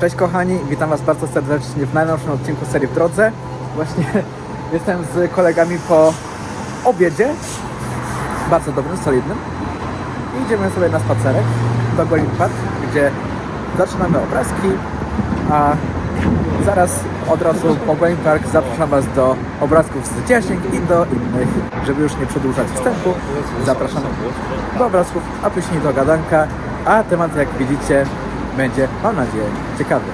Cześć kochani, witam Was bardzo serdecznie w najnowszym odcinku serii w drodze. Właśnie jestem z kolegami po obiedzie, bardzo dobrym, solidnym. I idziemy sobie na spacerek do Golin Park, gdzie zaczynamy obrazki, a zaraz od razu po Golin Park zapraszam Was do obrazków z Dziesięg i do innych, żeby już nie przedłużać wstępu. Zapraszam do obrazków, a później do gadanka, a temat jak widzicie będzie, mam nadzieję, ciekawy.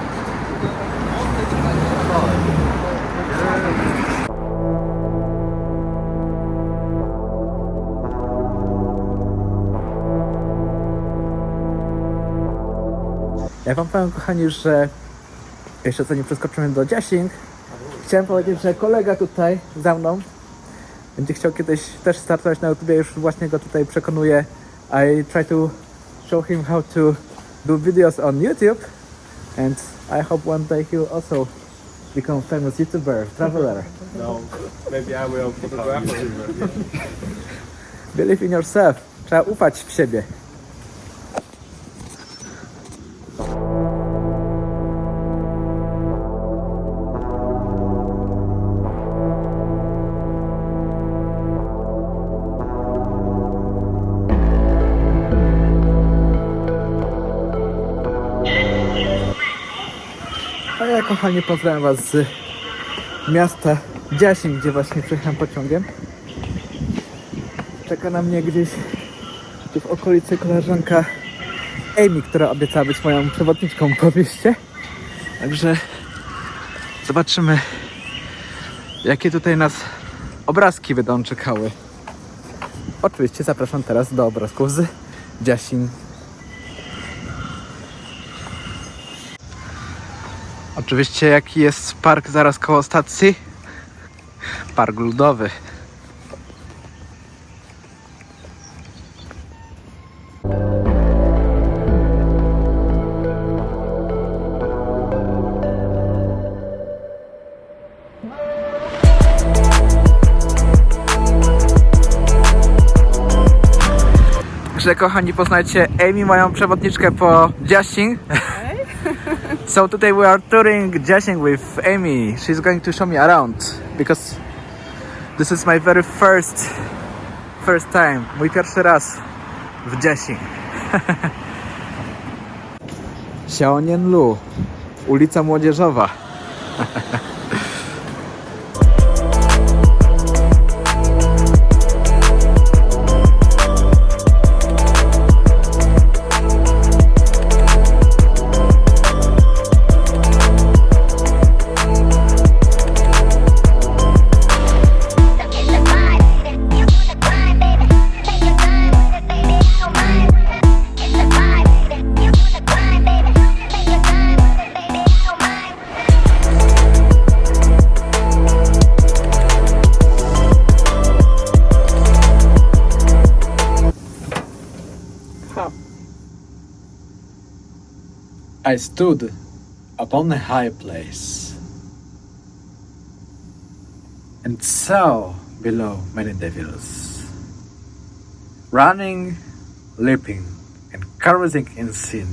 Ja wam powiem kochani, że jeszcze nie przeskoczymy do Dziesięg, chciałem powiedzieć, że kolega tutaj za mną będzie chciał kiedyś też startować na YouTube, już właśnie go tutaj przekonuję. I try to show him how to do videos on YouTube and I hope one day he will also become famous YouTuber, traveler. No, maybe I will photograph you. Believe in yourself. Trzeba ufać w siebie. A ja kochani pozdrawiam Was z miasta Dziasień, gdzie właśnie przyjechałem pociągiem. Czeka na mnie gdzieś tu w okolicy koleżanka Amy, która obiecała być moją przewodniczką po mieście. Także zobaczymy, jakie tutaj nas obrazki będą czekały. Oczywiście zapraszam teraz do obrazków z Dziasin. Oczywiście jaki jest park zaraz koło stacji? Park ludowy. Także kochani, poznajcie Amy, moją przewodniczkę po Jiaxing. so today we are touring Jiaxing with Amy. She's going to show me around because this is my very first first time. Mój pierwszy raz w Jiaxing. Xiaonianlu, ulica Młodzieżowa. I stood upon a high place and saw below many devils, running, leaping, and carousing in sin.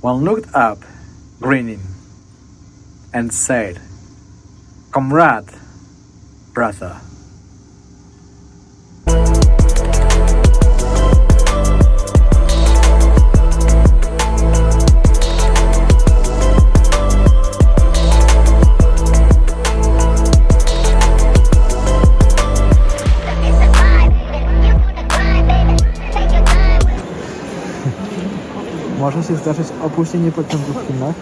One looked up, grinning, and said, Comrade, brother. Może się zdarzyć opóźnienie pociągu w Chinach.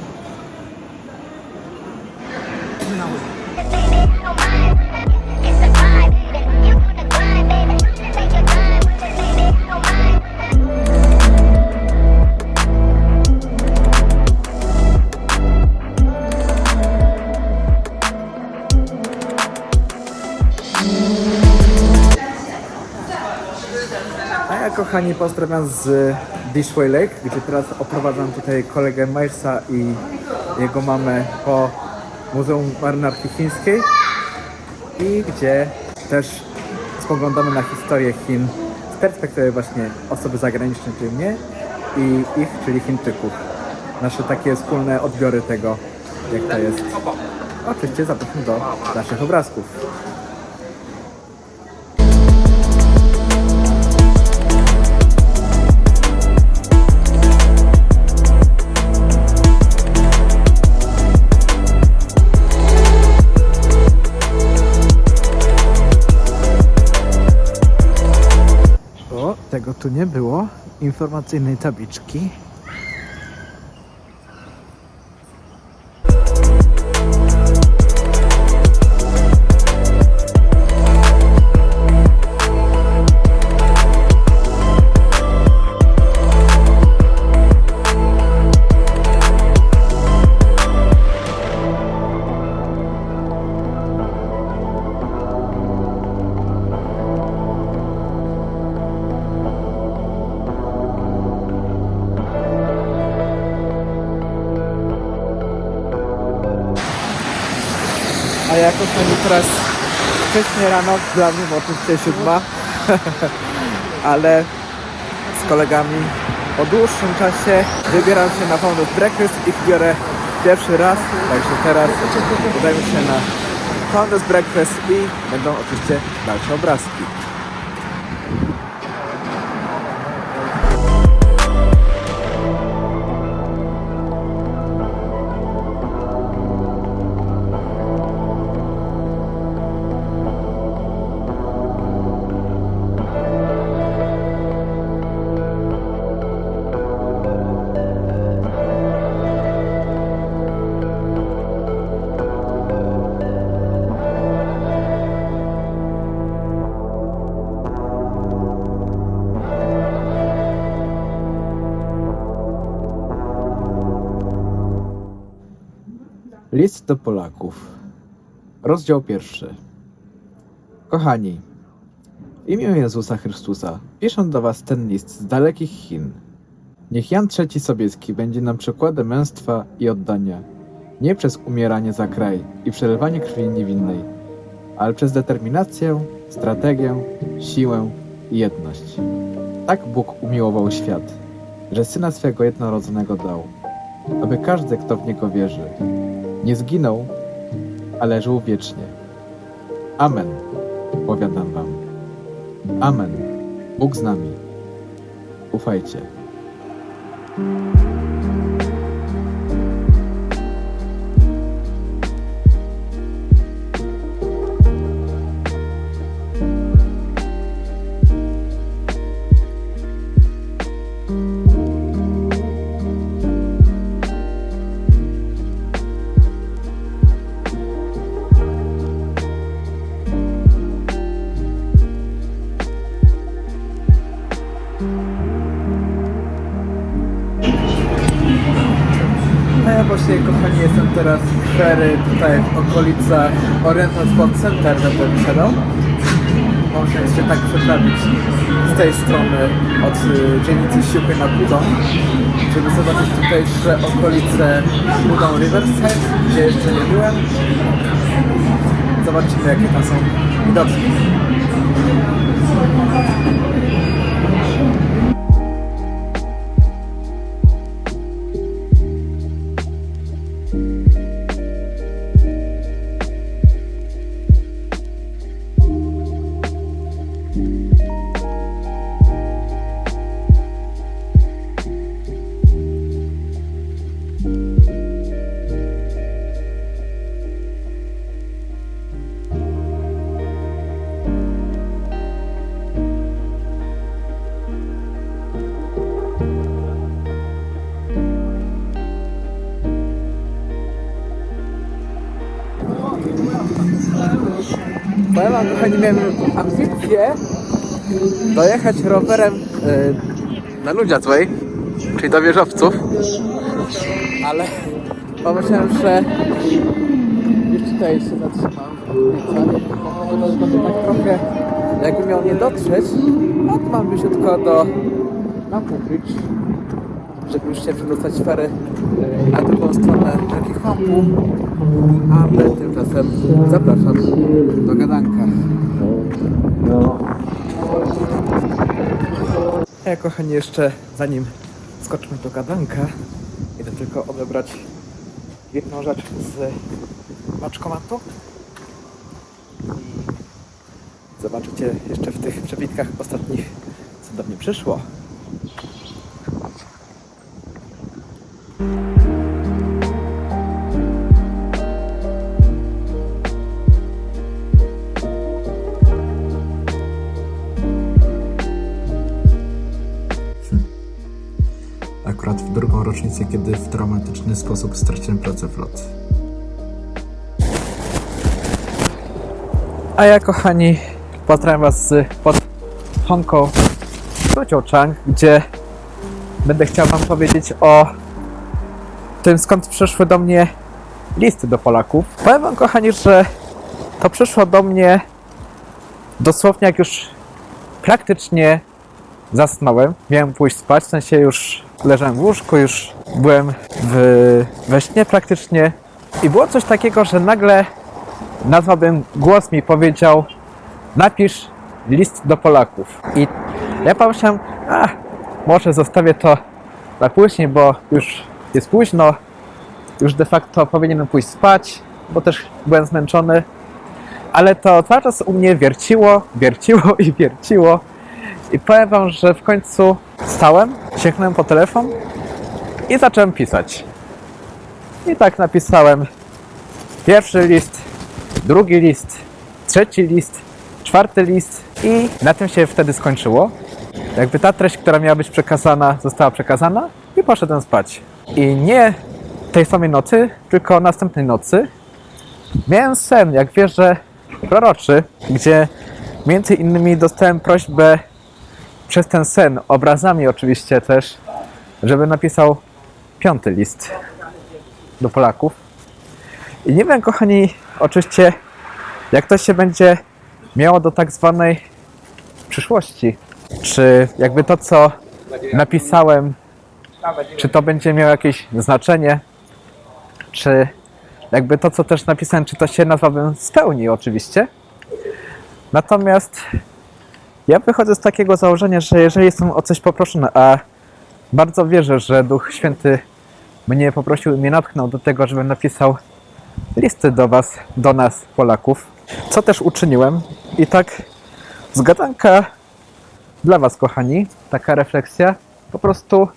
A ja kochani pozdrawiam z Dishway Lake, gdzie teraz oprowadzam tutaj kolegę Milesa i jego mamę po Muzeum Marynarki Chińskiej i gdzie też spoglądamy na historię Chin z perspektywy właśnie osoby zagranicznej, czyli mnie i ich, czyli Chińczyków. nasze takie wspólne odbiory tego, jak to jest. Oczywiście zapraszam do naszych obrazków. Tu nie było. Informacyjnej tabliczki. A jako pani teraz wcześnie rano, dla mnie oczywiście siódma, ale z kolegami po dłuższym czasie wybieram się na Founders Breakfast i biorę pierwszy raz, także teraz udajemy się na Founders Breakfast i będą oczywiście dalsze obrazki. Do Polaków. Rozdział pierwszy. Kochani, w imię Jezusa Chrystusa piszę do Was ten list z dalekich Chin. Niech Jan III Sobieski będzie nam przykładem męstwa i oddania, nie przez umieranie za kraj i przelewanie krwi niewinnej, ale przez determinację, strategię, siłę i jedność. Tak Bóg umiłował świat, że Syna swego jednorodzonego dał, aby każdy, kto w Niego wierzy, nie zginął, ale żył wiecznie. Amen, powiadam wam. Amen. Bóg z nami. Ufajcie. Właśnie, kochani, jestem teraz w fery tutaj w okolicach Oriental Sport Center, na to wysiadał. Można się tak przeprawić z tej strony od y, dzielnicy Siłky na Pudong, żeby zobaczyć tutejsze okolice Pudong Riverside, gdzie jeszcze nie byłem. Zobaczymy, jakie tam są widoczki. Kochani, miałem ambicje dojechać rowerem y, na Ludziacłej, czyli do wieżowców, ale pomyślałem, że już tutaj się zatrzymam. Tak trochę, jakbym miał nie dotrzeć, no to mam bliziutko do Maple żeby już się przedostać sfery na drugą stronę rzeki Hampu, a my tymczasem zapraszam do gadanka. Ja kochani jeszcze zanim skoczymy do gadanka, Idę tylko odebrać jedną rzecz z paczkomatu. I zobaczycie jeszcze w tych przebitkach ostatnich, co do mnie przyszło. Kiedy w dramatyczny sposób straciłem pracę w lot. A ja, kochani, pozdrawiam Was z pod Hongkong, Chang, gdzie będę chciał Wam powiedzieć o tym, skąd przyszły do mnie listy do Polaków. Powiem Wam, kochani, że to przyszło do mnie dosłownie jak już praktycznie zasnąłem. Miałem pójść spać, w sensie już leżałem w łóżku, już byłem w, we śnie praktycznie. I było coś takiego, że nagle nazwałbym głos mi powiedział napisz list do Polaków. I ja pomyślałem, a może zostawię to na później, bo już jest późno, już de facto powinienem pójść spać, bo też byłem zmęczony. Ale to cały czas u mnie wierciło, wierciło i wierciło. I powiem wam, że w końcu stałem, sięgnąłem po telefon i zacząłem pisać. I tak napisałem pierwszy list, drugi list, trzeci list, czwarty list i na tym się wtedy skończyło. Jakby ta treść, która miała być przekazana, została przekazana i poszedłem spać. I nie tej samej nocy, tylko następnej nocy miałem sen, jak wierzę, proroczy, gdzie między innymi dostałem prośbę przez ten sen, obrazami oczywiście też, żeby napisał piąty list do Polaków. I nie wiem, kochani, oczywiście, jak to się będzie miało do tak zwanej przyszłości. Czy jakby to, co napisałem, czy to będzie miało jakieś znaczenie, czy jakby to, co też napisałem, czy to się nazwałbym spełni, oczywiście. Natomiast ja wychodzę z takiego założenia, że jeżeli jestem o coś poproszony, a bardzo wierzę, że Duch Święty mnie poprosił i mnie natchnął do tego, żebym napisał listy do Was, do nas, Polaków, co też uczyniłem. I tak zgadanka dla Was, kochani, taka refleksja, po prostu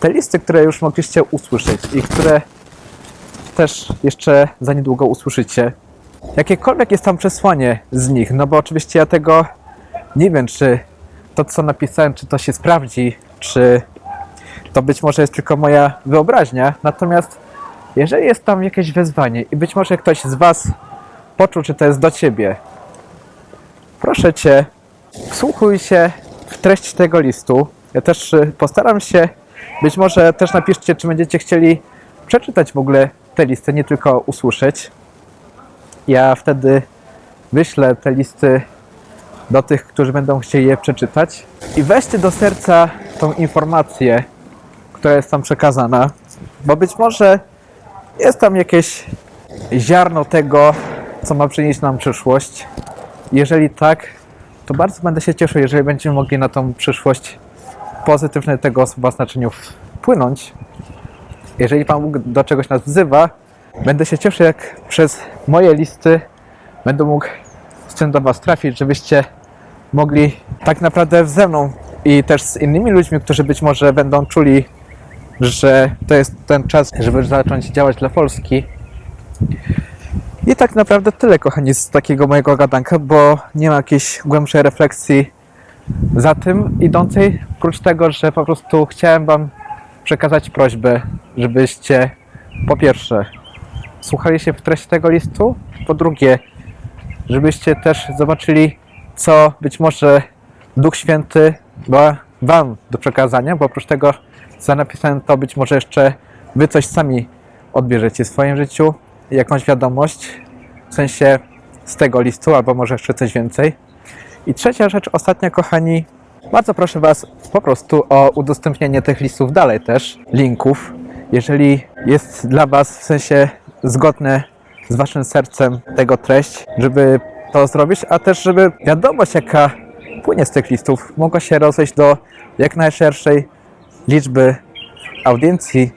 te listy, które już mogliście usłyszeć i które też jeszcze za niedługo usłyszycie, jakiekolwiek jest tam przesłanie z nich, no bo oczywiście ja tego nie wiem, czy to, co napisałem, czy to się sprawdzi, czy to być może jest tylko moja wyobraźnia. Natomiast jeżeli jest tam jakieś wezwanie i być może ktoś z Was poczuł, czy to jest do Ciebie, proszę Cię, wsłuchuj się w treść tego listu. Ja też y, postaram się, być może też napiszcie, czy będziecie chcieli przeczytać w ogóle te listy, nie tylko usłyszeć. Ja wtedy wyślę te listy do tych, którzy będą chcieli je przeczytać. I weźcie do serca tą informację, która jest tam przekazana, bo być może jest tam jakieś ziarno tego, co ma przynieść nam przyszłość. Jeżeli tak, to bardzo będę się cieszył, jeżeli będziemy mogli na tą przyszłość pozytywne tego słowa znaczeniu wpłynąć. Jeżeli Pan Bóg do czegoś nas wzywa, będę się cieszył, jak przez moje listy będę mógł z tym do Was trafić, żebyście mogli tak naprawdę ze mną i też z innymi ludźmi, którzy być może będą czuli, że to jest ten czas, żeby zacząć działać dla Polski. I tak naprawdę tyle, kochani, z takiego mojego gadanka, bo nie ma jakiejś głębszej refleksji za tym idącej, oprócz tego, że po prostu chciałem Wam przekazać prośbę, żebyście po pierwsze słuchali się w treści tego listu, po drugie, żebyście też zobaczyli, co być może Duch Święty ma Wam do przekazania, bo oprócz tego, co napisałem, to być może jeszcze Wy coś sami odbierzecie w swoim życiu, jakąś wiadomość, w sensie z tego listu, albo może jeszcze coś więcej. I trzecia rzecz, ostatnia, kochani, bardzo proszę Was po prostu o udostępnienie tych listów dalej też, linków, jeżeli jest dla Was w sensie zgodne z Waszym sercem tego treść, żeby to zrobić, a też żeby wiadomość, jaka płynie z tych listów, mogła się rozejść do jak najszerszej liczby audiencji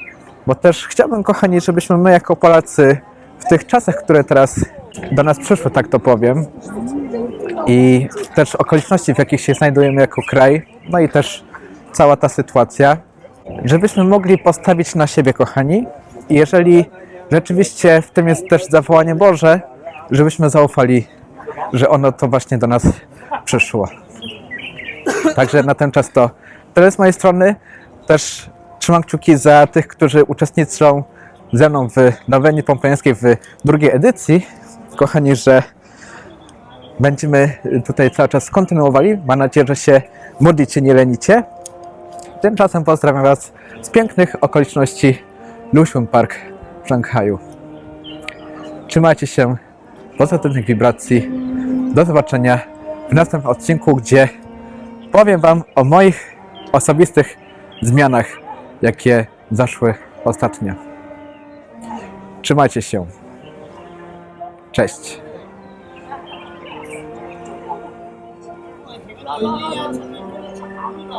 Bo też chciałbym, kochani, żebyśmy my jako Polacy w tych czasach, które teraz do nas przyszły, tak to powiem, i też okoliczności, w jakich się znajdujemy jako kraj, no i też cała ta sytuacja, żebyśmy mogli postawić na siebie, kochani. I jeżeli rzeczywiście w tym jest też zawołanie Boże, żebyśmy zaufali, że ono to właśnie do nas przyszło. Także na ten czas to tyle z mojej strony. Też trzymam kciuki za tych, którzy uczestniczą ze mną w Nowenii Pompejańskiej w drugiej edycji. Kochani, że będziemy tutaj cały czas kontynuowali. Mam nadzieję, że się modlicie, nie lenicie. Tymczasem pozdrawiam Was z pięknych okoliczności Lushun Park w Szanghaju. Trzymajcie się pozytywnych wibracji. Do zobaczenia w następnym odcinku, gdzie powiem Wam o moich osobistych zmianach, jakie zaszły ostatnio. Trzymajcie się. Cześć.